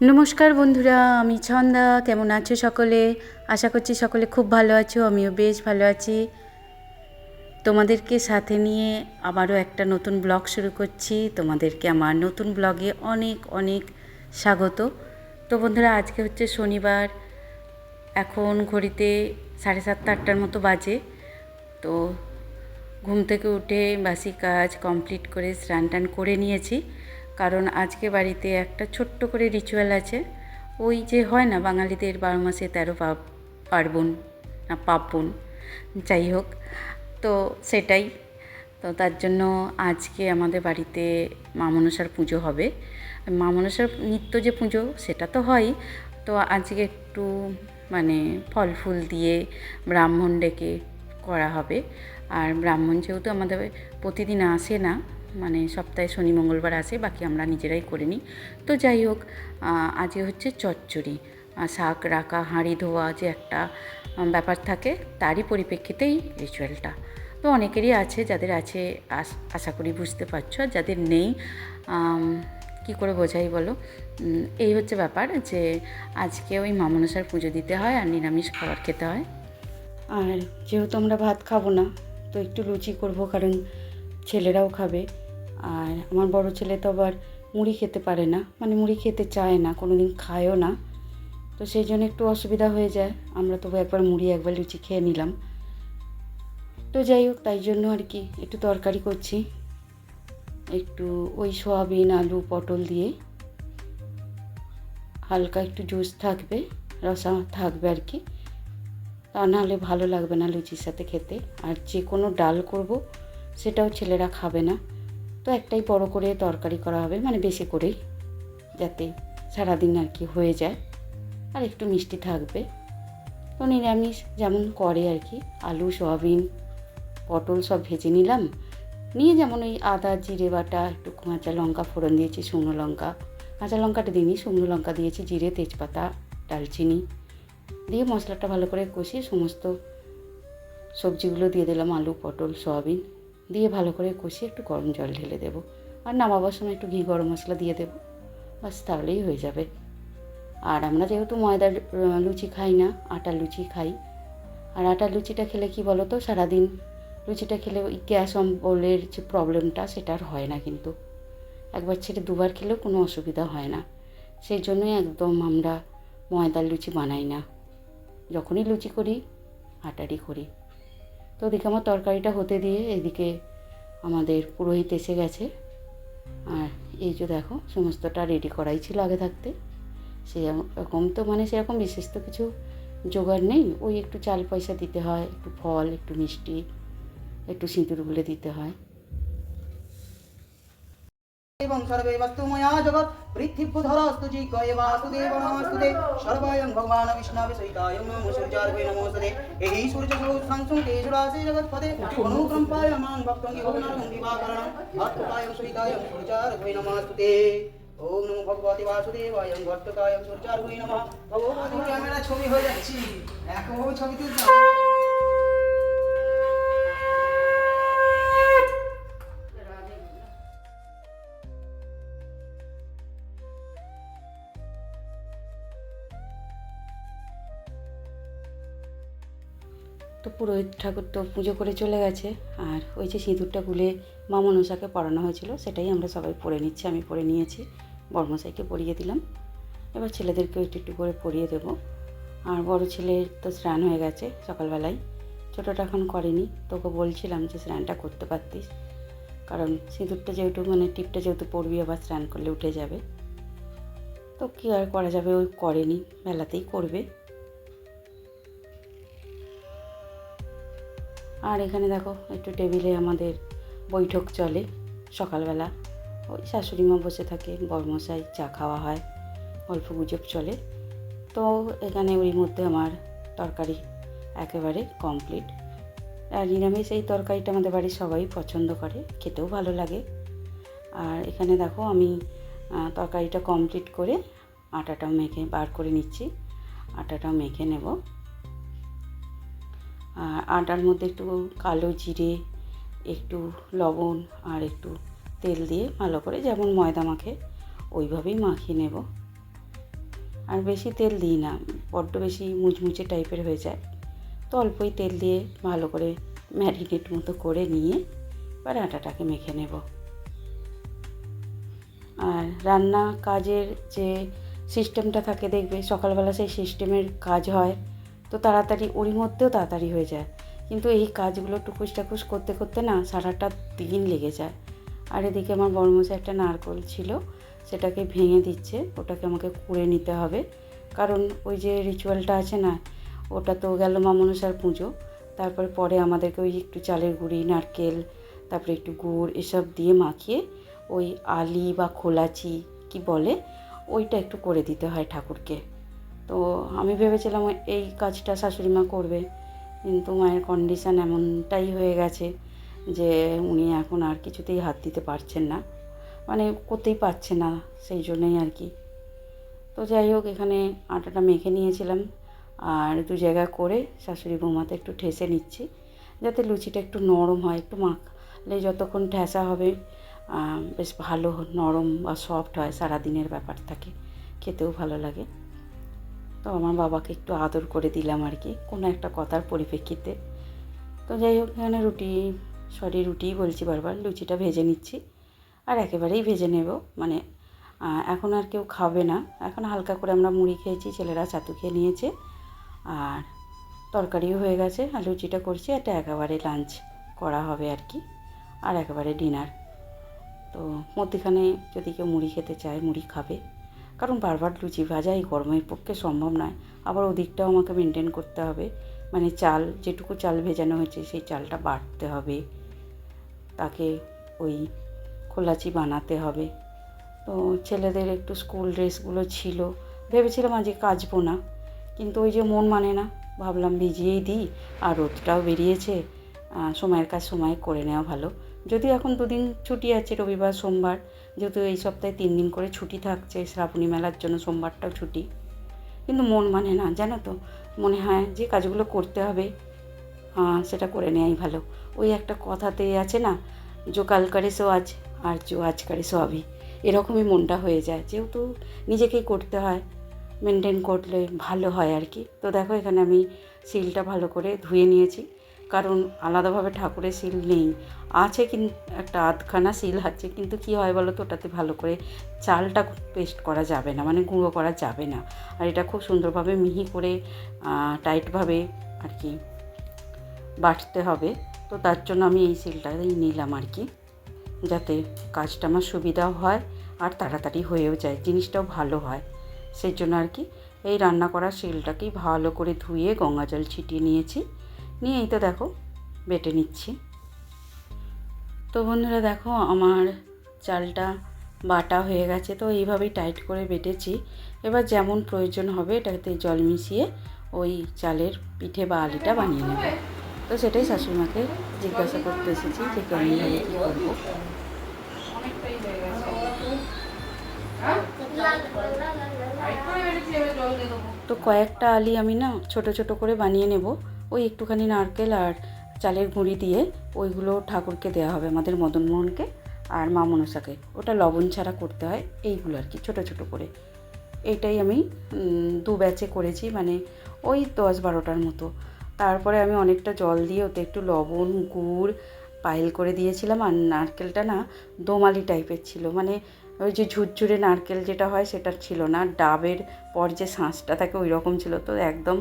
নমস্কার বন্ধুরা, আমি ছন্দা। কেমন আছো সকলে? আশা করছি সকলে খুব ভালো আছো, আমিও বেশ ভালো আছি। তোমাদেরকে সাথে নিয়ে আবারও একটা নতুন ব্লগ শুরু করছি। তোমাদেরকে আমার নতুন ব্লগে অনেক অনেক স্বাগত। তো বন্ধুরা, আজকে হচ্ছে শনিবার। এখন ঘড়িতে সাড়ে সাতটা, আটটার মতো বাজে। তো ঘুম থেকে উঠে বাসি কাজ কমপ্লিট করে স্নান টান করে নিয়েছি। কারণ আজকে বাড়িতে একটা ছোট্ট করে রিচুয়াল আছে। ওই যে হয় না বাঙালিদের বারো মাসে তেরো পার্বণ না পার্বণ যাই হোক, তো সেটাই। তো তার জন্য আজকে আমাদের বাড়িতে মা মনসার পুজো হবে। মা মনসার নিত্য যে পুজো, সেটা তো হয়। তো আজকে একটু মানে ফল ফুল দিয়ে ব্রাহ্মণ ডেকে করা হবে। আর ব্রাহ্মণ যেহেতু আমাদের প্রতিদিন আসে না মানে সপ্তাহে শনি, মঙ্গলবার আসে বাকি আমরা নিজেরাই করে নিই। তো যাই হোক আজকে হচ্ছে চচ্চড়ি। শাক, রাখা, হাঁড়ি, ধোয়া যে একটা ব্যাপার থাকে, তারই পরিপ্রেক্ষিতেই রিচুয়ালটা তো অনেকেরই আছে যাদের আছে আশা করি বুঝতে পারছ, আর যাদের নেই কি করে বোঝাই বলো? এই হচ্ছে ব্যাপার যে, আজকে ওই মা মনসার পুজো দিতে হয় আর নিরামিষ খাবার খেতে হয়। আর যেহেতু আমরা ভাত খাব না, তো একটু লুচি করব, কারণ ছেলেরাও খাবে। আর আমার বড় ছেলে তো আবার মুড়ি খেতে পারে না। মানে মুড়ি খেতে চায় না কোনো দিন খায়ও না। তো সেই জন্য একটু অসুবিধা হয়ে যায়। আমরা তবু একবার মুড়ি, একবার লুচি খেয়ে নিলাম। তো যাই হোক, তাই জন্য আর কি একটু তরকারি করছি। একটু ওই সয়াবিন, আলু, পটল দিয়ে। হালকা একটু জুস থাকবে, রসা থাকবে আর কি। তা নাহলে ভালো লাগবে না লুচির সাথে খেতে। আর যে কোনো ডাল করব সেটাও ছেলেরা খাবে না। তো একটাই বড় করে তরকারি করা হবে মানে বেশি করেই, যাতে সারাদিন আর কি হয়ে যায়। আর একটু মিষ্টি থাকবে। তো নিরামিষ যেমন করে আর কি, আলু, সয়াবিন, পটল সব ভেজে নিলাম। নিয়ে যেমন ওই আদা, জিরে বাটা, একটু কাঁচা লঙ্কা ফোড়ন দিয়েছি, শুকনো লঙ্কা। কাঁচা লঙ্কাটা দিইনি, শুকনো লঙ্কা দিয়েছি, জিরে, তেজপাতা ডালচিনি দিয়ে মশলাটা ভালো করে কষিয়ে সমস্ত সবজিগুলো দিয়ে দিলাম, আলু, পটল, সয়াবিন। দিয়ে ভালো করে কষিয়ে একটু গরম জল ঢেলে দেবো। আর নামাবার সময় একটু ঘি গরম মশলা দিয়ে দেবো। বাস তাহলেই হয়ে যাবে। আর আমরা যেহেতু ময়দার লুচি খাই না আটার লুচি খাই। আর আটার লুচিটা খেলে কি বলো তো সারাদিন লুচিটা খেলে ওই গ্যাস অম্বলের যে প্রবলেমটা সেটা আর হয় না কিন্তু। একবার ছেড়ে দুবার খেলেও কোনো অসুবিধা হয় না। সেই জন্যই একদম আমরা ময়দার লুচি বানাই না। যখনই লুচি করি, আটারই করি। তো ওদিকে আমার তরকারিটা হতে দিয়ে এদিকে আমাদের পুরোহিত এসে গেছে। আর এই যে দেখো, সমস্তটা রেডি করাই ছিল আগে থাকতে। সেরকম তো মানে সেরকম বিশেষ তো কিছু জোগাড় নেই। ওই একটু চাল পয়সা দিতে হয়, একটু ফল, একটু মিষ্টি, একটু সিঁদুর গুলে দিতে হয়। বন্ধুরা এবার তুমি আজ জগৎ जगत् पृथ्वीपुधरस्तु जिगये वासुदेव नमस्तुते सर्वयं भगवान् विष्णवे सहिताय नमो सूर्यार्पे नमोस्तुते एहि सूर्यसहस्रं तेजुरासे जगत्पदे अनुकम्पाय मां भक्तं योगनाथं दिवाकरणं भक्तकायं सहिताय सूर्यार्पे नमस्तुते ওম নমো ভগবতে বাসুদেবায় ভট্টকায় সূর্যার হই নমঃ ভগবতী ক্যামেরা ছবি হয়ে যাচ্ছি একভাবে ছবি তুলতে পুরোহিত ঠাকুর তো পুজো করে চলে গেছে। আর ওই যে সিঁদুরটা গুলে মা মনসাকে পড়ানো হয়েছিল, সেটাই আমরা সবাই পরে নিচ্ছি, আমি পরে নিয়েছি। বর্মশাইকে পরিয়ে দিলাম। এবার ছেলেদেরকেও একটু একটু করে পরিয়ে দেবো। আর বড় ছেলের তো স্নান হয়ে গেছে সকালবেলায়। ছোটোটা এখন করেনি, তোকে বলছিলাম যে স্নানটা করতে পারতিস। কারণ সিঁদুরটা যেহেতু মানে টিপটা যেহেতু পড়বি, আবার স্নান করলে উঠে যাবে। তো কী আর করা যাবে, ওই করেনি বেলাতেই করবে। আর এখানে দেখো, একটু টেবিলে আমাদের বৈঠক চলে সকালবেলা। ওই শাশুড়ি মা বসে থাকে, বর্মশাই চা খাওয়া হয়, অল্প গুজব চলে। তো এখানে ওই মধ্যে আমার তরকারি একেবারে কমপ্লিট আর নিরামিষ এই তরকারিটা আমাদের বাড়ির সবাই পছন্দ করে, খেতেও ভালো লাগে। আর এখানে দেখো, আমি তরকারিটা কমপ্লিট করে আটাটাও মেখে, বার করে নিচ্ছি। আটাটাও মেখে নেব। আটার মধ্যে একটু কালো জিরে, একটু লবণ আর একটু তেল দিয়ে ভালো করে যেমন ময়দা মাখে, ওইভাবেই মাখিয়ে নেব। আর বেশি তেল দিই না, বড্ড বেশি মুচমুচে টাইপের হয়ে যায়। তো অল্পই তেল দিয়ে ভালো করে ম্যারিনেট মতো করে নিয়ে এবার আটাটাকে মেখে নেব। আর রান্না কাজের যে সিস্টেমটা থাকে দেখবে, সকালবেলা সেই সিস্টেমের কাজ হয়। তো তাড়াতাড়ি, ওরই মধ্যেও তাড়াতাড়ি হয়ে যায়। কিন্তু এই কাজগুলো টুকুস টাকুস করতে করতে না সারাটা দিন লেগে যায়। আর এদিকে আমার বড়মশাই একটা নারকোল ছিল, সেটাকে ভেঙে দিচ্ছে, ওটাকে আমাকে কুড়ে নিতে হবে। কারণ ওই যে রিচুয়ালটা আছে না, ওটা তো গেল মা মনসার পুজো। তারপরে পরে আমাদেরকে ওই একটু চালের গুঁড়ি, নারকেল, তারপরে একটু গুড় এসব দিয়ে মাখিয়ে ওই আলি বা খোলাচি কি বলে, ওইটা একটু করে দিতে হয় ঠাকুরকে। তো আমি ভেবেছিলাম এই কাজটা শাশুড়ি মা করবে, কিন্তু মায়ের কন্ডিশান এমনটাই হয়ে গেছে যে উনি এখন আর কিছুতেই হাত দিতে পারছেন না। মানে করতেই পারছে না, সেই জন্যই আর কি। তো যাই হোক, এখানে আটাটা মেখে নিয়েছিলাম, আর দু জায়গা করে শাশুড়ি বৌমাতে একটু ঠেসে নিচ্ছি, যাতে লুচিটা একটু নরম হয়, একটু মাখলে যতক্ষণ ঠেসা হবে বেশ ভালো নরম বা সফট হয়, সারাদিনের ব্যাপার থাকে, খেতেও ভালো লাগে। তো আমার বাবাকে একটু আদর করে দিলাম আর কি, কোনো একটা কথার পরিপ্রেক্ষিতে। তো যাই হোক, এখানে রুটি, সরি, রুটিই বলছি বারবার, লুচিটা ভেজে নিচ্ছি। আর একেবারেই ভেজে নেব মানে এখন আর কেউ খাবে না। এখন হালকা করে আমরা মুড়ি খেয়েছি, ছেলেরা ছাতু খেয়ে নিয়েছে। আর তরকারিও হয়ে গেছে, আর লুচিটা করছি এটা একেবারে লাঞ্চ করা হবে আর কি, আর একেবারে ডিনার। তো মধ্যেখানে যদি কেউ মুড়ি খেতে চায়, মুড়ি খাবে। কারণ বারবার লুচি ভাজা এই গরমের পক্ষে সম্ভব নয়। আবার ওদিকটাও আমাকে মেনটেন করতে হবে। মানে চাল, যেটুকু চাল ভেজানো হয়েছে সেই চালটা বাটতে হবে। তাকে ওই খোলাচি বানাতে হবে। তো ছেলেদের একটু স্কুল ড্রেসগুলো ছিল। ভেবেছিলাম আজকে কাচবো না। কিন্তু ওই যে মন মানে না, ভাবলাম ভিজিয়েই দিই। আর রোদটাও বেরিয়েছে। সময়ের কাজ সময় করে নেওয়া ভালো। যদিও এখন দুদিন ছুটি আছে, রবিবার, সোমবার, যেহেতু এই সপ্তাহে তিন দিন করে ছুটি থাকছে, শ্রাবণী মেলার জন্য সোমবারটাও ছুটি। কিন্তু মন মানে না, জানো তো, মনে হয় যে কাজগুলো করতে হবে সেটা করে নেওয়াই ভালো। ওই একটা কথাতে আছে না, জো কাল করে সো আজ, আর জো আজ করে সো আবি। এরকমই মনটা হয়ে যায়, যেহেতু নিজেকেই করতে হয়, মেনটেন করলে ভালো হয় আর কি। তো দেখো, এখানে আমি শিলটা ভালো করে ধুয়ে নিয়েছি। কারণ আলাদাভাবে ঠাকুরের শিল নেই। আছে কিন্তু একটা আধখানা শিল আছে, কিন্তু কি হয় বলো তো, ওটাতে ভালো করে চালটা পেস্ট করা যাবে না মানে গুঁড়ো করা যাবে না। আর এটা খুব সুন্দরভাবে মিহি করে টাইটভাবে আর কি বাটতে হবে। তো তার জন্য আমি এই সিলটাই নিলাম আর কি, যাতে কাজটা আমার সুবিধাও হয় আর তাড়াতাড়ি হয়েও যায়, জিনিসটাও ভালো হয়। সেই জন্য আর কি, এই রান্না করা শিলটাকেই ভালো করে ধুয়ে গঙ্গা জল ছিটিয়ে নিয়েছি। নিয়ে এই তো দেখো, বেটে নিচ্ছি। তো বন্ধুরা দেখো, আমার চালটা বাটা হয়ে গেছে, তো এইভাবেই টাইট করে বেটেছি। এবার যেমন প্রয়োজন হবে, এটাতে জল মিশিয়ে ওই চালের পিঠে বা আলিটা বানিয়ে নেব। তো সেটাই শাশুড়িমাকে জিজ্ঞাসা করতে এসেছি যে কেমনভাবে কী করব। তো কয়েকটা আলি আমি না ছোট ছোট করে বানিয়ে নেব। ওই একটুখানি নারকেল আর চালের গুঁড়ি দিয়ে ওইগুলো ঠাকুরকে দেওয়া হবে, আমাদের মদন মোহনকে আর মা মনসাকে। ওটা লবণ ছাড়া করতে হয়, এইগুলো আর কি, ছোটো ছোটো করে। এইটাই আমি দু ব্যাচে করেছি মানে ওই দশ বারোটার মতো। তারপরে আমি অনেকটা জল দিয়ে ওতে একটু লবণ, গুড় পাইল করে দিয়েছিলাম, আর নারকেলটা না দোমালি টাইপের ছিল। মানে ওই যে ঝুরঝুরে নারকেল যেটা হয় সেটা ছিল না। ডাবের পর যে শাঁসটা থাকে ওই রকম ছিল। তো একদম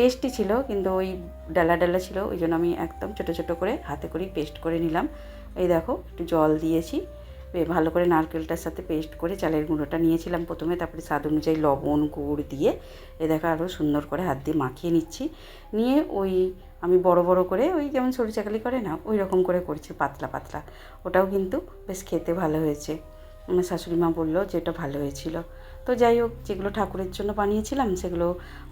টেস্টি ছিল, কিন্তু ওই ডালা ডালা ছিল, ওই জন্য আমি একদম ছোটো ছোটো করে হাতে করেই পেস্ট করে নিলাম। এই দেখো, একটু জল দিয়েছি ভালো করে নারকেলটার সাথে পেস্ট করে চালের গুঁড়োটা নিয়েছিলাম প্রথমে, তারপরে স্বাদ অনুযায়ী লবণ, গুড় দিয়ে, এ দেখো আরও সুন্দর করে হাত দিয়ে মাখিয়ে নিচ্ছি। নিয়ে ওই আমি বড় বড় করে, ওই যেমন সরু চাকালি করে না, ওই রকম করে করছি, পাতলা পাতলা। ওটাও কিন্তু বেশ খেতে ভালো হয়েছে। আমার শাশুড়ি মা বলল যে এটা ভালো হয়েছিল। তো যাই হোক, যেগুলো ঠাকুরের জন্য বানিয়েছিলাম, সেগুলো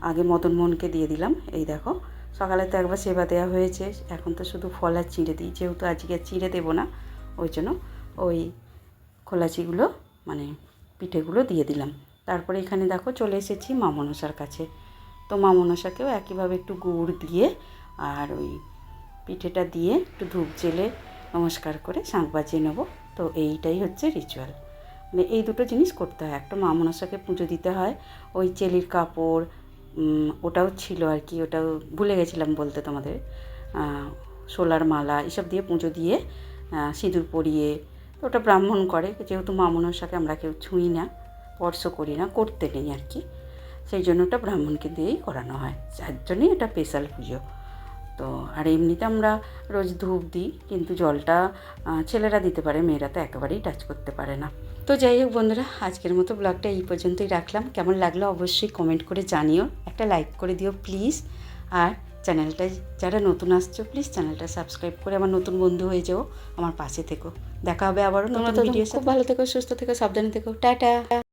আগে মদন মোহনকে দিয়ে দিলাম। এই দেখো, সকালে তো একবার সেবা দেওয়া হয়েছে। এখন তো শুধু ফল আর চিঁড়ে দিই, যেহেতু আজকে চিঁড়ে দেবো না, ওই জন্য ওই খোলাচিগুলো মানে পিঠেগুলো দিয়ে দিলাম। তারপরে এখানে দেখো, চলে এসেছি মামনসার কাছে। তো মামনসাকেও একইভাবে একটু গুড় দিয়ে আর ওই পিঠেটা দিয়ে একটু ধূপ জেলে নমস্কার করে শাঁখ বাজিয়ে নেব। তো এইটাই হচ্ছে রিচুয়াল মানে এই দুটো জিনিস করতে হয়। একটা মা মনসাকে পুজো দিতে হয়, ওই চেলির কাপড় ওটাও ছিল আর কি, ওটাও ভুলে গেছিলাম বলতে তোমাদের। সোলার মালা, এসব দিয়ে পুজো দিয়ে সিঁদুর পরিয়ে ওটা ব্রাহ্মণ করে। যেহেতু মা মনসাকে আমরা কেউ ছুঁই না, স্পর্শ করি না, করতে নেই আর কি। সেই জন্য ওটা ব্রাহ্মণকে দিয়েই করানো হয়। যার জন্যই এটা স্পেশাল পুজো। তো আর এমনিতে আমরা রোজ ধূপ দিই কিন্তু জলটা ছেলেরা দিতে পারে মেয়েরা তো একেবারেই টাচ করতে পারে না। তো যাই হোক বন্ধুরা আজকের মতো ব্লগটা এই পর্যন্তই রাখলাম। কেমন লাগল অবশ্যই কমেন্ট করে জানিও। একটা লাইক করে দিও প্লিজ আর চ্যানেলটা যারা নতুন আসছো প্লিজ চ্যানেলটা সাবস্ক্রাইব করে আমার নতুন বন্ধু হয়ে যাও আমার পাশে থেকো। দেখা হবে আবারও নতুন ভিডিও খুব ভালো থেকো সুস্থ থেকো সাবধানে থেকো। টাটা।